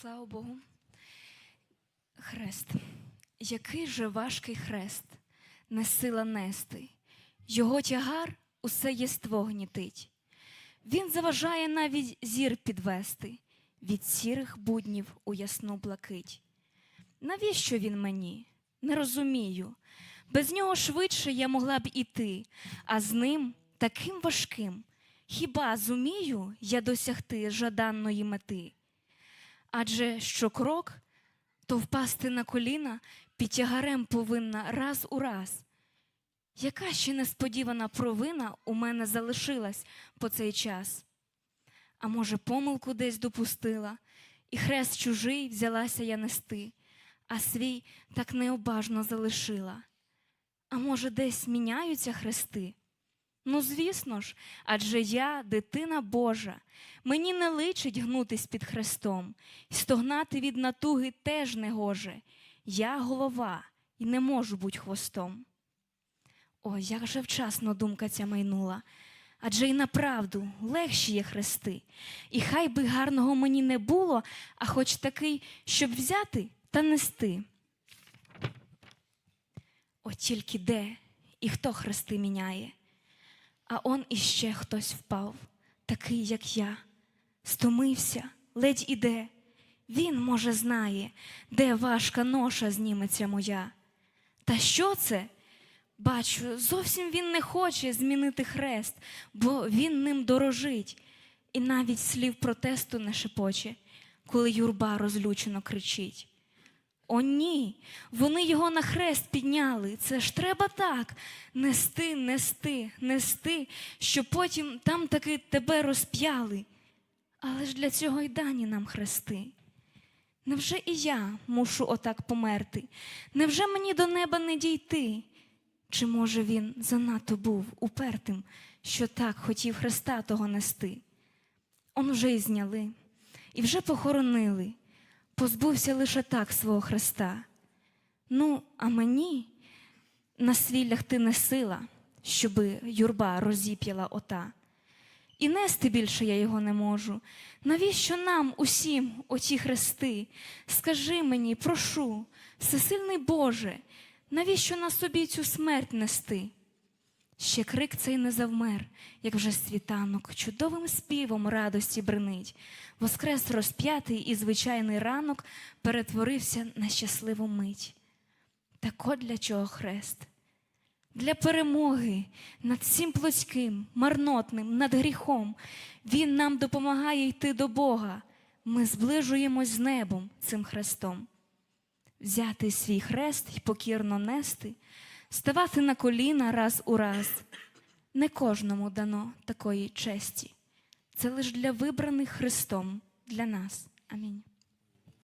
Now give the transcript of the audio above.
Слава Богу. Хрест. Який же важкий хрест, не сила нести. Його тягар усе єство гнітить. Він заважає навіть зір підвести від сірих буднів у ясну блакить. Навіщо він мені? Не розумію. Без нього швидше я могла б іти, а з ним таким важким. Хіба зумію я досягти жаданої мети? Адже що крок, то впасти на коліна під тягарем повинна раз у раз. Яка ще несподівана провина у мене залишилась по цей час? А може, помилку десь допустила, і хрест чужий взялася я нести, а свій так необажно залишила. А може, десь міняються хрести? Ну, звісно ж, адже я дитина Божа, мені не личить гнутись під хрестом, і стогнати від натуги теж не гоже. Я голова і не можу бути хвостом. О, як же вчасно думка ця майнула. Адже й направду легші є хрести, і хай би гарного мені не було, а хоч такий, щоб взяти та нести. От тільки де і хто хрести міняє, а он іще хтось впав, такий, як я, стомився, ледь іде. Він, може, знає, де важка ноша зніметься моя. Та що це? Бачу, зовсім він не хоче змінити хрест, бо він ним дорожить, і навіть слів протесту не шепоче, коли юрба розлючено кричить. О, ні, вони його на хрест підняли. Це ж треба так нести, нести, нести, щоб потім там таки тебе розп'яли. Але ж для цього й дані нам хрести. Невже і я мушу отак померти? Невже мені до неба не дійти? Чи, може, він занадто був упертим, що так хотів Христа того нести? Он вже й зняли, і вже похоронили, позбувся лише так свого Христа. Ну, а мені на свій лягти не сила, щоби юрба розіп'яла ота. І нести більше я його не можу. Навіщо нам усім оті хрести? Скажи мені, прошу, всесильний Боже, навіщо на собі цю смерть нести? Ще крик цей не завмер, як вже світанок, чудовим співом радості бренить. Воскрес розп'ятий і звичайний ранок перетворився на щасливу мить. Так от для чого хрест? Для перемоги над всім плотським, марнотним, над гріхом. Він нам допомагає йти до Бога. Ми зближуємось з небом цим хрестом. Взяти свій хрест і покірно нести, ставати на коліна раз у раз. Не кожному дано такої честі. Це лише для вибраних Христом, для нас. Амінь.